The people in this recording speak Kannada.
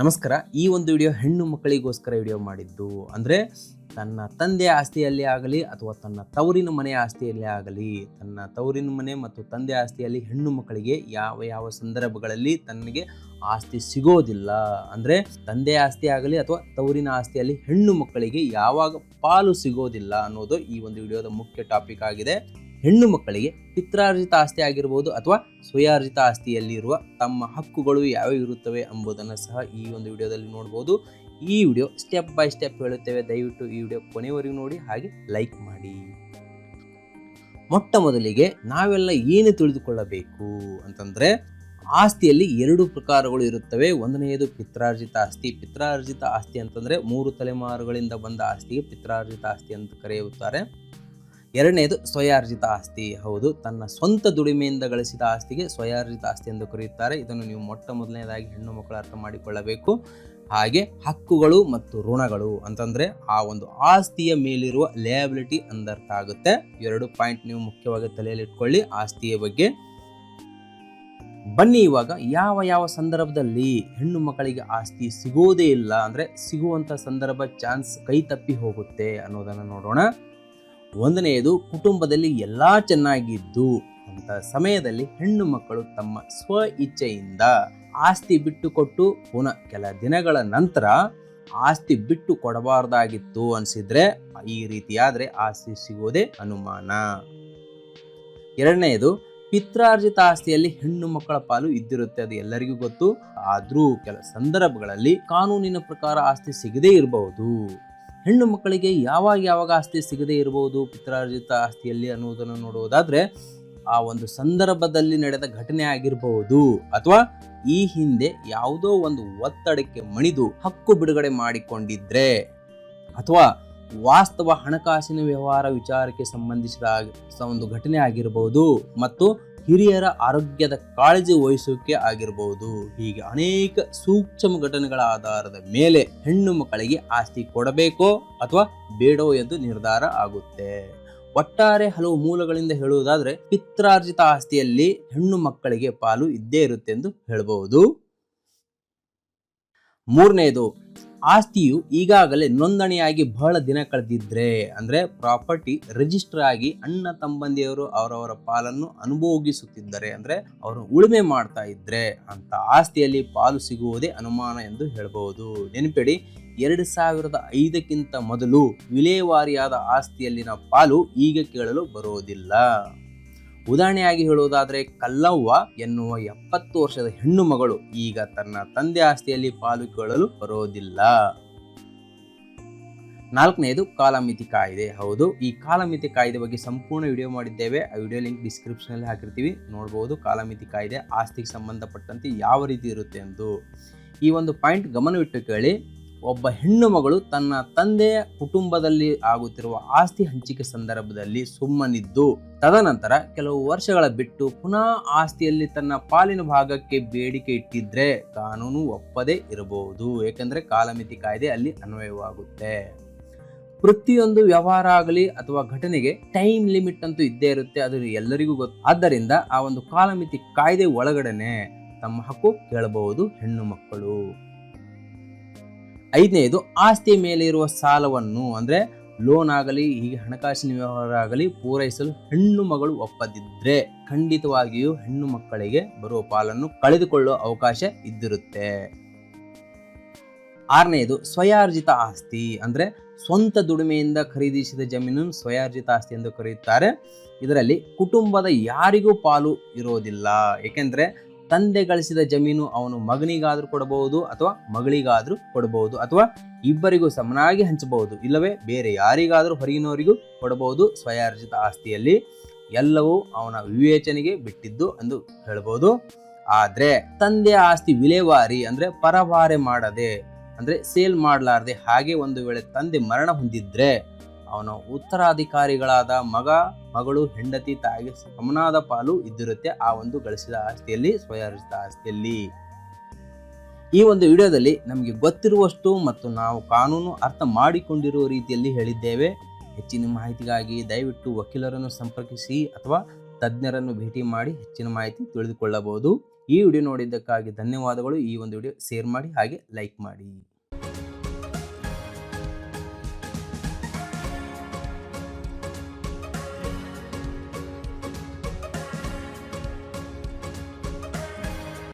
ನಮಸ್ಕಾರ. ಈ ಒಂದು ವಿಡಿಯೋ ಹೆಣ್ಣು ಮಕ್ಕಳಿಗೋಸ್ಕರ ವಿಡಿಯೋ ಮಾಡಿದ್ದು ಅಂದರೆ ತನ್ನ ತಂದೆ ಆಸ್ತಿಯಲ್ಲಿ ಆಗಲಿ ಅಥವಾ ತನ್ನ ತವರಿನ ಮನೆ ಆಸ್ತಿಯಲ್ಲಿ ಆಗಲಿ, ತನ್ನ ತವರಿನ ಮನೆ ಮತ್ತು ತಂದೆ ಆಸ್ತಿಯಲ್ಲಿ ಹೆಣ್ಣು ಮಕ್ಕಳಿಗೆ ಯಾವ ಯಾವ ಸಂದರ್ಭಗಳಲ್ಲಿ ತನಗೆ ಆಸ್ತಿ ಸಿಗೋದಿಲ್ಲ ಅಂದರೆ ತಂದೆ ಆಸ್ತಿ ಆಗಲಿ ಅಥವಾ ತವರಿನ ಆಸ್ತಿಯಲ್ಲಿ ಹೆಣ್ಣು ಮಕ್ಕಳಿಗೆ ಯಾವಾಗ ಪಾಲು ಸಿಗೋದಿಲ್ಲ ಅನ್ನೋದು ಈ ಒಂದು ವಿಡಿಯೋದ ಮುಖ್ಯ ಟಾಪಿಕ್ ಆಗಿದೆ. ಹೆಣ್ಣು ಮಕ್ಕಳಿಗೆ ಪಿತ್ರಾರ್ಜಿತ ಆಸ್ತಿ ಆಗಿರ್ಬೋದು ಅಥವಾ ಸ್ವಯಾರ್ಜಿತ ಆಸ್ತಿಯಲ್ಲಿರುವ ತಮ್ಮ ಹಕ್ಕುಗಳು ಯಾವ್ಯಾವ ಇರುತ್ತವೆ ಎಂಬುದನ್ನು ಸಹ ಈ ಒಂದು ವಿಡಿಯೋದಲ್ಲಿ ನೋಡ್ಬೋದು. ಈ ವಿಡಿಯೋ ಸ್ಟೆಪ್ ಬೈ ಸ್ಟೆಪ್ ಹೇಳುತ್ತೇವೆ. ದಯವಿಟ್ಟು ಈ ವಿಡಿಯೋ ಕೊನೆವರೆಗೂ ನೋಡಿ, ಹಾಗೆ ಲೈಕ್ ಮಾಡಿ. ಮೊಟ್ಟ ಮೊದಲಿಗೆ ನಾವೆಲ್ಲ ಏನು ತಿಳಿದುಕೊಳ್ಳಬೇಕು ಅಂತಂದರೆ, ಆಸ್ತಿಯಲ್ಲಿ ಎರಡು ಪ್ರಕಾರಗಳು ಇರುತ್ತವೆ. ಒಂದನೆಯದು ಪಿತ್ರಾರ್ಜಿತ ಆಸ್ತಿ. ಪಿತ್ರಾರ್ಜಿತ ಆಸ್ತಿ ಅಂತಂದರೆ ಮೂರು ತಲೆಮಾರುಗಳಿಂದ ಬಂದ ಆಸ್ತಿಗೆ ಪಿತ್ರಾರ್ಜಿತ ಆಸ್ತಿ ಅಂತ ಕರೆಯುತ್ತಾರೆ. ಎರಡನೇದು ಸ್ವಯಾರ್ಜಿತ ಆಸ್ತಿ. ಹೌದು, ತನ್ನ ಸ್ವಂತ ದುಡಿಮೆಯಿಂದ ಗಳಿಸಿದ ಆಸ್ತಿಗೆ ಸ್ವಯಾರ್ಜಿತ ಆಸ್ತಿ ಎಂದು ಕರೆಯುತ್ತಾರೆ. ಇದನ್ನು ನೀವು ಮೊಟ್ಟ ಮೊದಲನೇದಾಗಿ ಹೆಣ್ಣು ಮಕ್ಕಳು ಅರ್ಥ ಮಾಡಿಕೊಳ್ಳಬೇಕು. ಹಾಗೆ ಹಕ್ಕುಗಳು ಮತ್ತು ಋಣಗಳು ಅಂತಂದ್ರೆ ಆ ಒಂದು ಆಸ್ತಿಯ ಮೇಲಿರುವ ಲೇಬಿಲಿಟಿ ಅಂದರ್ಥ ಆಗುತ್ತೆ. ಎರಡು ಪಾಯಿಂಟ್ ನೀವು ಮುಖ್ಯವಾಗಿ ತಲೆಯಲ್ಲಿ ಇಟ್ಕೊಳ್ಳಿ ಆಸ್ತಿಯ ಬಗ್ಗೆ ಬನ್ನಿ ಇವಾಗ ಯಾವ ಯಾವ ಸಂದರ್ಭದಲ್ಲಿ ಹೆಣ್ಣು ಮಕ್ಕಳಿಗೆ ಆಸ್ತಿ ಸಿಗೋದೇ ಇಲ್ಲ ಅಂದ್ರೆ ಸಿಗುವಂತ ಸಂದರ್ಭ ಚಾನ್ಸ್ ಕೈ ತಪ್ಪಿ ಹೋಗುತ್ತೆ ಅನ್ನೋದನ್ನು ನೋಡೋಣ. ಒಂದನೆಯದು ಕುಟುಂಬದಲ್ಲಿ ಎಲ್ಲ ಚೆನ್ನಾಗಿದ್ದು ಅಂತ ಸಮಯದಲ್ಲಿ ಹೆಣ್ಣು ಮಕ್ಕಳು ತಮ್ಮ ಸ್ವ ಇಚ್ಛೆಯಿಂದ ಆಸ್ತಿ ಬಿಟ್ಟುಕೊಟ್ಟು ಪುನಃ ಕೆಲ ದಿನಗಳ ನಂತರ ಆಸ್ತಿ ಬಿಟ್ಟು ಕೊಡಬಾರ್ದಾಗಿತ್ತು ಅನ್ಸಿದ್ರೆ ಈ ರೀತಿಯಾದರೆ ಆಸ್ತಿ ಸಿಗೋದೇ ಅನುಮಾನ. ಎರಡನೆಯದು ಪಿತ್ರಾರ್ಜಿತ ಆಸ್ತಿಯಲ್ಲಿ ಹೆಣ್ಣು ಮಕ್ಕಳ ಪಾಲು ಇದ್ದಿರುತ್ತೆ ಅದು ಎಲ್ಲರಿಗೂ ಗೊತ್ತು. ಆದರೂ ಕೆಲ ಸಂದರ್ಭಗಳಲ್ಲಿ ಕಾನೂನಿನ ಪ್ರಕಾರ ಆಸ್ತಿ ಸಿಗದೇ ಇರಬಹುದು. ಹೆಣ್ಣು ಮಕ್ಕಳಿಗೆ ಯಾವಾಗ ಯಾವಾಗ ಆಸ್ತಿ ಸಿಗದೇ ಇರಬಹುದು? ಪಿತ್ರಾರ್ಜಿತ ಆಸ್ತಿಯಲ್ಲಿ ಅನ್ನುವುದನ್ನು ನೋಡುವುದಾದ್ರೆ, ಆ ಒಂದು ಸಂದರ್ಭದಲ್ಲಿ ನಡೆದ ಘಟನೆ ಆಗಿರಬಹುದು. ಅಥವಾ ಈ ಹಿಂದೆ ಯಾವುದೋ ಒಂದು ಒತ್ತಡಕ್ಕೆ ಮಣಿದು ಹಕ್ಕು ಬಿಡುಗಡೆ ಮಾಡಿಕೊಂಡಿದ್ರೆ, ಅಥವಾ ವಾಸ್ತವ ಹಣಕಾಸಿನ ವ್ಯವಹಾರ ವಿಚಾರಕ್ಕೆ ಸಂಬಂಧಿಸಿದ ಒಂದು ಘಟನೆ ಆಗಿರಬಹುದು. ಮತ್ತು ಹಿರಿಯರ ಆರೋಗ್ಯದ ಕಾಳಜಿ ವಹಿಸೋಕೆ ಆಗಿರಬಹುದು ಹೀಗೆ ಅನೇಕ ಸೂಕ್ಷ್ಮ ಘಟನೆಗಳ ಆಧಾರದ ಮೇಲೆ ಹೆಣ್ಣು ಮಕ್ಕಳಿಗೆ ಆಸ್ತಿ ಕೊಡಬೇಕೋ ಅಥವಾ ಬೇಡೋ ಎಂದು ನಿರ್ಧಾರ ಆಗುತ್ತೆ. ಒಟ್ಟಾರೆ ಹಲವು ಮೂಲಗಳಿಂದ ಹೇಳುವುದಾದ್ರೆ, ಪಿತ್ರಾರ್ಜಿತ ಆಸ್ತಿಯಲ್ಲಿ ಹೆಣ್ಣು ಮಕ್ಕಳಿಗೆ ಪಾಲು ಇದ್ದೇ ಇರುತ್ತೆ ಎಂದು ಹೇಳಬಹುದು ಮೂರನೆಯದು ಆಸ್ತಿಯು ಈಗಾಗಲೇ ನೋಂದಣಿಯಾಗಿ ಬಹಳ ದಿನ ಕಳೆದಿದ್ರೆ ಅಂದ್ರೆ ಪ್ರಾಪರ್ಟಿ ರಿಜಿಸ್ಟರ್ ಆಗಿ ಅಣ್ಣ ತಮ್ಮಂದಿಯವರು ಅವರವರ ಪಾಲನ್ನು ಅನುಭೋಗಿಸುತ್ತಿದ್ದರೆ ಅಂದ್ರೆ ಅವರು ಉಳುಮೆ ಮಾಡ್ತಾ ಇದ್ರೆ ಅಂತ ಆಸ್ತಿಯಲ್ಲಿ ಪಾಲು ಸಿಗುವುದೇ ಅನುಮಾನ ಎಂದು ಹೇಳಬಹುದು. ನೆನಪಿಡಿ, ಎರಡು ಸಾವಿರದ ಐದಕ್ಕಿಂತ ಮೊದಲು ವಿಲೇವಾರಿಯಾದ ಆಸ್ತಿಯಲ್ಲಿನ ಪಾಲು ಈಗ ಕೇಳಲು ಬರುವುದಿಲ್ಲ. ಉದಾಹರಣೆಯಾಗಿ ಹೇಳುವುದಾದರೆ ಕಲ್ಲವ್ವ ಎನ್ನುವ ಎಪ್ಪತ್ತು ವರ್ಷದ ಹೆಣ್ಣು ಮಗಳು ಈಗ ತನ್ನ ತಂದೆ ಆಸ್ತಿಯಲ್ಲಿ ಪಾಲು ಕೇಳಲು ಬರೋದಿಲ್ಲ. ನಾಲ್ಕನೆಯದು ಕಾಲಮಿತಿ ಕಾಯ್ದೆ. ಹೌದು, ಈ ಕಾಲಮಿತಿ ಕಾಯ್ದೆ ಬಗ್ಗೆ ಸಂಪೂರ್ಣ ವಿಡಿಯೋ ಮಾಡಿದ್ದೇವೆ. ಆ ವಿಡಿಯೋ ಲಿಂಕ್ ಡಿಸ್ಕ್ರಿಪ್ಷನ್ ಅಲ್ಲಿ ಹಾಕಿರ್ತೀವಿ. ನೋಡಬಹುದು ಕಾಲಮಿತಿ ಕಾಯ್ದೆ ಆಸ್ತಿಗೆ ಸಂಬಂಧಪಟ್ಟಂತೆ ಯಾವ ರೀತಿ ಇರುತ್ತೆ ಎಂದು. ಈ ಒಂದು ಪಾಯಿಂಟ್ ಗಮನವಿಟ್ಟು ಕೇಳಿ. ಒಬ್ಬ ಹೆಣ್ಣು ಮಗಳು ತನ್ನ ತಂದೆಯ ಕುಟುಂಬದಲ್ಲಿ ಆಗುತ್ತಿರುವ ಆಸ್ತಿ ಹಂಚಿಕೆ ಸಂದರ್ಭದಲ್ಲಿ ಸುಮ್ಮನಿದ್ದು, ತದನಂತರ ಕೆಲವು ವರ್ಷಗಳ ಬಿಟ್ಟು ಪುನಃ ಆಸ್ತಿಯಲ್ಲಿ ತನ್ನ ಪಾಲಿನ ಭಾಗಕ್ಕೆ ಬೇಡಿಕೆ ಇಟ್ಟಿದ್ರೆ ಕಾನೂನು ಒಪ್ಪದೇ ಇರಬಹುದು. ಏಕೆಂದರೆ ಕಾಲಮಿತಿ ಕಾಯ್ದೆ ಅಲ್ಲಿ ಅನ್ವಯವಾಗುತ್ತೆ. ಪ್ರತಿಯೊಂದು ವ್ಯವಹಾರ ಆಗಲಿ ಅಥವಾ ಘಟನೆಗೆ ಟೈಮ್ ಲಿಮಿಟ್ ಅಂತೂ ಇದ್ದೇ ಇರುತ್ತೆ, ಅದು ಎಲ್ಲರಿಗೂ ಗೊತ್ತು. ಆದ್ದರಿಂದ ಆ ಒಂದು ಕಾಲಮಿತಿ ಕಾಯ್ದೆ ಒಳಗಡೆನೆ ತಮ್ಮ ಹಕ್ಕು ಕೇಳಬಹುದು ಹೆಣ್ಣು ಮಕ್ಕಳು. ಐದನೇದು, ಆಸ್ತಿ ಮೇಲೆ ಇರುವ ಸಾಲವನ್ನು ಅಂದ್ರೆ ಲೋನ್ ಆಗಲಿ, ಹೀಗೆ ಹಣಕಾಸಿನ ವ್ಯವಹಾರ ಆಗಲಿ ಪೂರೈಸಲು ಹೆಣ್ಣು ಮಗಳು ಒಪ್ಪದಿದ್ರೆ ಖಂಡಿತವಾಗಿಯೂ ಹೆಣ್ಣು ಮಕ್ಕಳಿಗೆ ಬರುವ ಪಾಲನ್ನು ಕಳೆದುಕೊಳ್ಳುವ ಅವಕಾಶ ಇದ್ದಿರುತ್ತೆ. ಆರನೆಯದು ಸ್ವಯಾರ್ಜಿತ ಆಸ್ತಿ ಅಂದ್ರೆ ಸ್ವಂತ ದುಡಿಮೆಯಿಂದ ಖರೀದಿಸಿದ ಜಮೀನನ್ನು ಸ್ವಯಾರ್ಜಿತ ಆಸ್ತಿ ಎಂದು ಕರೆಯುತ್ತಾರೆ. ಇದರಲ್ಲಿ ಕುಟುಂಬದ ಯಾರಿಗೂ ಪಾಲು ಇರೋದಿಲ್ಲ. ಏಕೆಂದ್ರೆ ತಂದೆ ಗಳಿಸಿದ ಜಮೀನು ಅವನು ಮಗನಿಗಾದ್ರೂ ಕೊಡಬಹುದು ಅಥವಾ ಮಗಳಿಗಾದ್ರೂ ಕೊಡಬಹುದು ಅಥವಾ ಇಬ್ಬರಿಗೂ ಸಮನಾಗಿ ಹಂಚಬಹುದು. ಇಲ್ಲವೇ ಬೇರೆ ಯಾರಿಗಾದರೂ ಹೊರಗಿನವರಿಗೂ ಕೊಡಬಹುದು. ಸ್ವಯಾರ್ಜಿತ ಆಸ್ತಿಯಲ್ಲಿ ಎಲ್ಲವೂ ಅವನ ವಿವೇಚನೆಗೆ ಬಿಟ್ಟಿದ್ದು ಎಂದು ಹೇಳಬಹುದು. ಆದ್ರೆ ತಂದೆ ಆಸ್ತಿ ವಿಲೇವಾರಿ ಅಂದ್ರೆ ಪರಭಾರೆ ಮಾಡದೆ ಅಂದ್ರೆ ಸೇಲ್ ಮಾಡಲಾರದೆ ಹಾಗೆ ಒಂದು ವೇಳೆ ತಂದೆ ಮರಣ ಹೊಂದಿದ್ರೆ ಅವನ ಉತ್ತರಾಧಿಕಾರಿಗಳಾದ ಮಗ, ಮಗಳು, ಹೆಂಡತಿ ತಾಯಿಗೆ ಸಮನಾದ ಪಾಲು ಇದ್ದಿರುತ್ತೆ ಆ ಒಂದು ಗಳಿಸಿದ ಆಸ್ತಿಯಲ್ಲಿ ಸ್ವಯಾರಿಸಿದ ಆಸ್ತಿಯಲ್ಲಿ. ಈ ಒಂದು ವಿಡಿಯೋದಲ್ಲಿ ನಮಗೆ ಗೊತ್ತಿರುವಷ್ಟು ಮತ್ತು ನಾವು ಕಾನೂನು ಅರ್ಥ ಮಾಡಿಕೊಂಡಿರುವ ರೀತಿಯಲ್ಲಿ ಹೇಳಿದ್ದೇವೆ. ಹೆಚ್ಚಿನ ಮಾಹಿತಿಗಾಗಿ ದಯವಿಟ್ಟು ವಕೀಲರನ್ನು ಸಂಪರ್ಕಿಸಿ ಅಥವಾ ತಜ್ಞರನ್ನು ಭೇಟಿ ಮಾಡಿ ಹೆಚ್ಚಿನ ಮಾಹಿತಿ ತಿಳಿದುಕೊಳ್ಳಬಹುದು. ಈ ವಿಡಿಯೋ ನೋಡಿದ್ದಕ್ಕಾಗಿ ಧನ್ಯವಾದಗಳು. ಈ ಒಂದು ವಿಡಿಯೋ ಶೇರ್ ಮಾಡಿ ಹಾಗೆ ಲೈಕ್ ಮಾಡಿ.